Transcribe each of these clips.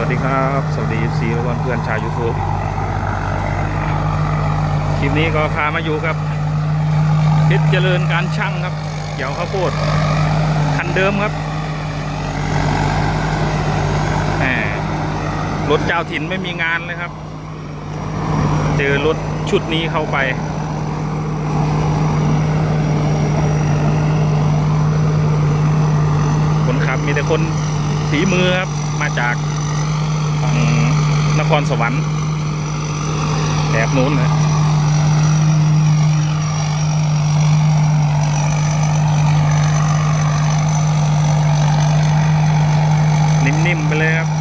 วัสดีครับ สวัสดีซีและเพื่อนชาวยูทูบคลิปนี้ก็พามาอยู่กับเพชรเจริญการช่างครับเกี่ยวข้าวโพดคันเดิมครับแหมรถเจ้าถิ่นไม่มีงานเลยครับ เจอรถชุดนี้เข้าไปคนขับมีแต่คนฝีมือครับ มาจาก ฝั่งนครสวรรค์แถบนู้นนะนิ่มๆไปเลยครับ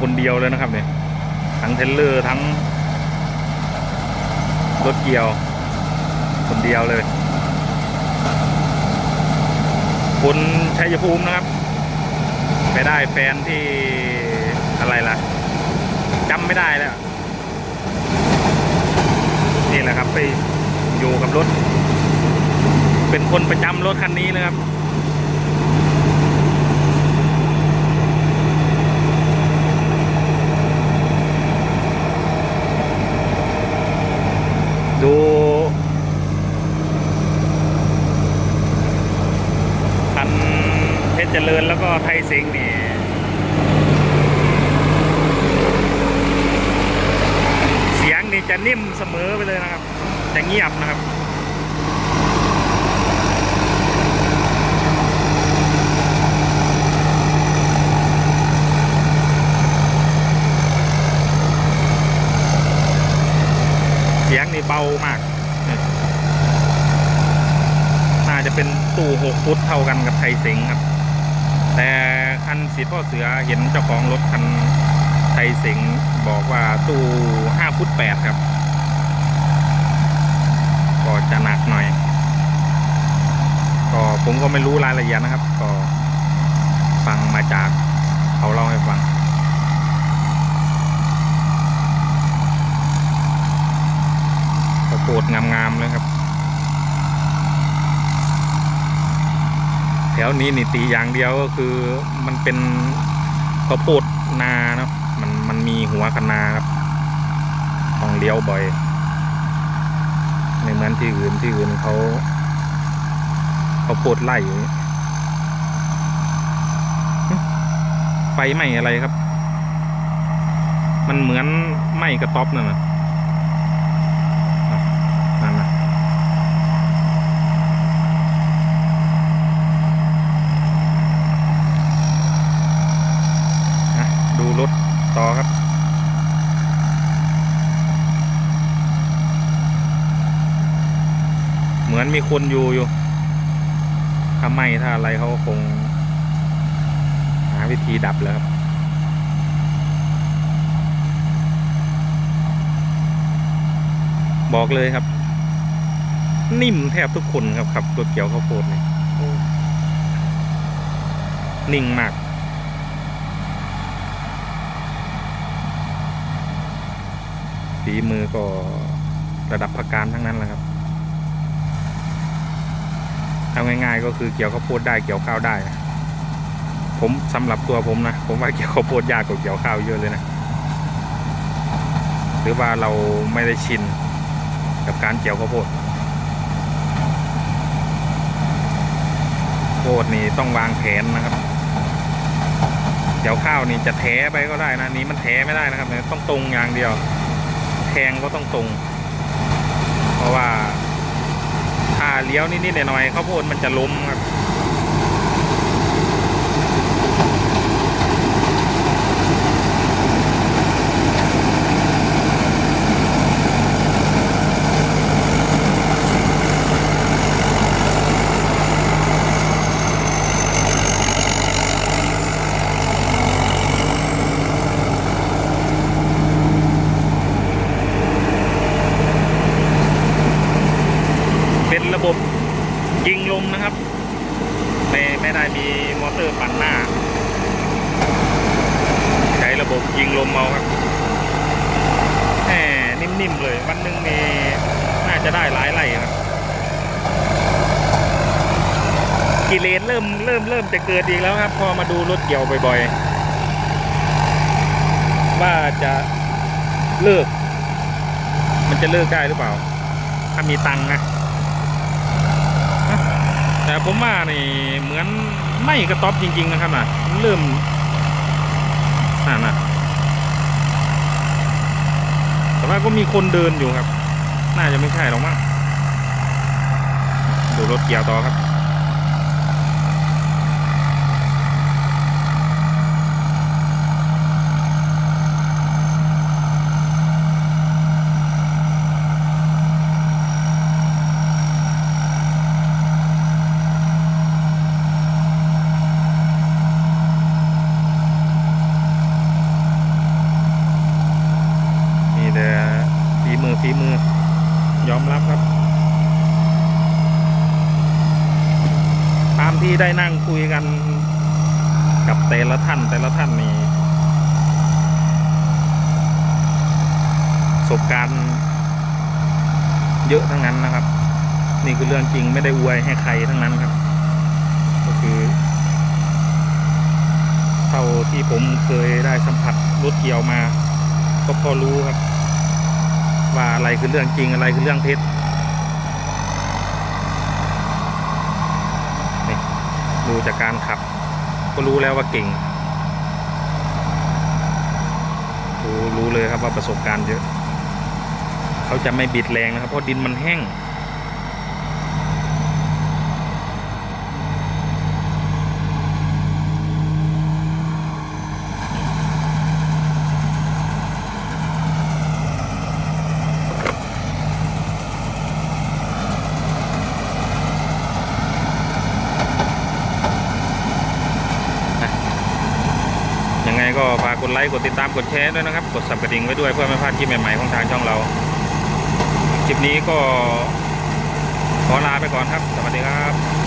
คนเดียวเลยนะครับเนี่ยทั้งเทรลเลอร์ทั้งรถเกี่ยว คนเดียวเลยคุณชัยภูมินะครับ ไปได้แฟนที่อะไรล่ะจำไม่ได้แล้ว นี่แหละครับไปอยู่กับรถ เป็นคนประจำรถคันนี้นะครับ ดูคัน เจริญแล้วก็ไทยสิงห์นี่เสียงนี่จะนิ่มเสมอไปเลยนะครับ จะเงียบนะครับเสียงนี่เบามาก น่าจะเป็นตู้หกฟุตเท่ากันกับไทยสิงครับ แต่คันสีพ่อเสือเห็นเจ้าของรถคันไทยสิงบอกว่าตู้ห้าฟุตแปดครับ ก็จะหนักหน่อย ก็ผมก็ไม่รู้รายละเอียดนะครับ ก็ฟังมาจากเขาเล่าให้ฟังข้าวดงามๆเลยครับ แถวนี้นี่ตีอย่างเดียวก็คือมันเป็นข้าวโพดนาเนาะมันมันมีหัวคะนาครับต้องเลี้ยวบ่อยไม่เหมือนที่อื่นที่อื่นเขาเขาโพดไล่อยู่ไฟไหม้อะไรครับ มันเหมือนไหม้กระต๊อบนั่นนะ นั่นนะอะดูรถต่อครับ เหมือนมีคนอยู่อยู่ถ้าไม่ถ้าอะไรเขาคง หาวิธีดับแล้วครับบอกเลยครับ นิ่มแทบทุกคนครับขับรถเกี่ยวข้าวโพดเนี่ยนิ่งมากฝีมือก็ระดับประการทั้งนั้นแหละครับ เอาง่าย ๆ ก็คือเกี่ยวข้าวโพดได้เกี่ยวข้าวได้ ผมสำหรับตัวผมนะ ผมว่าเกี่ยวข้าวโพดยากกว่าเกี่ยวข้าวเยอะเลยนะ หรือว่าเราไม่ได้ชินกับการเกี่ยวข้าวโพดโพดนี่ต้องวางแผนนะครับ เกี่ยวข้าวนี่จะแถไปก็ได้นะนี่มันแถไม่ได้นะครับเนี่ยต้องตรงอย่างเดียว แทงก็ต้องตรง เพราะว่า อ่าเลี้ยวนิดๆหน่อยๆข้าวโพดมันจะล้มครับ อ มีมอเตอร์ปั่นหน้า ใช้ระบบยิงลมเอาครับแหม นิ่มๆเลย วันหนึ่งนี่น่าจะได้หลายไร่ครับกิเลนเริ่มเริ่มเริ่มจะเกิดอีกแล้วครับ พอมาดูรถเกี่ยวบ่อยๆ ว่าจะเลิก มันจะเลิกได้หรือเปล่า ถ้ามีตังค์นะแต่ผมว่านี่เหมือนไม่กระต๊อบจริง ๆ นะครับนะเริ่มนั่นนะ แต่ว่าก็มีคนเดินอยู่ครับ น่าจะไม่ใช่หรอกมั้งดูรถเกียร์ต่อครับ มีแต่ ฝีมือฝีมือ ยอมรับครับตามที่ได้นั่งคุยกันกับแต่ละท่านแต่ละท่านนี่ประสบการณ์เยอะทั้งนั้นนะครับ นี่คือเรื่องจริงไม่ได้อวยให้ใครทั้งนั้นครับ ก็คือ เท่าที่ผมเคยได้สัมผัสรถเกี่ยวมา ก็พอรู้ครับ ว่าอะไรคือเรื่องจริงอะไรคือเรื่องเท็จนี่ดูจากการขับ ก็รู้แล้วว่าเก่งรู้รู้เลยครับว่าประสบการณ์เยอะ เขาจะไม่บิดแรงนะครับ เพราะดินมันแห้ง ยังไงก็ฝากกดไลค์กดติดตามกดแชร์ด้วยนะครับ กดสับกระดิ่งไว้ด้วยเพื่อไม่พลาดคลิปใหม่ๆของทางช่องเราคลิปนี้ก็ขอลาไปก่อนครับ สวัสดีครับ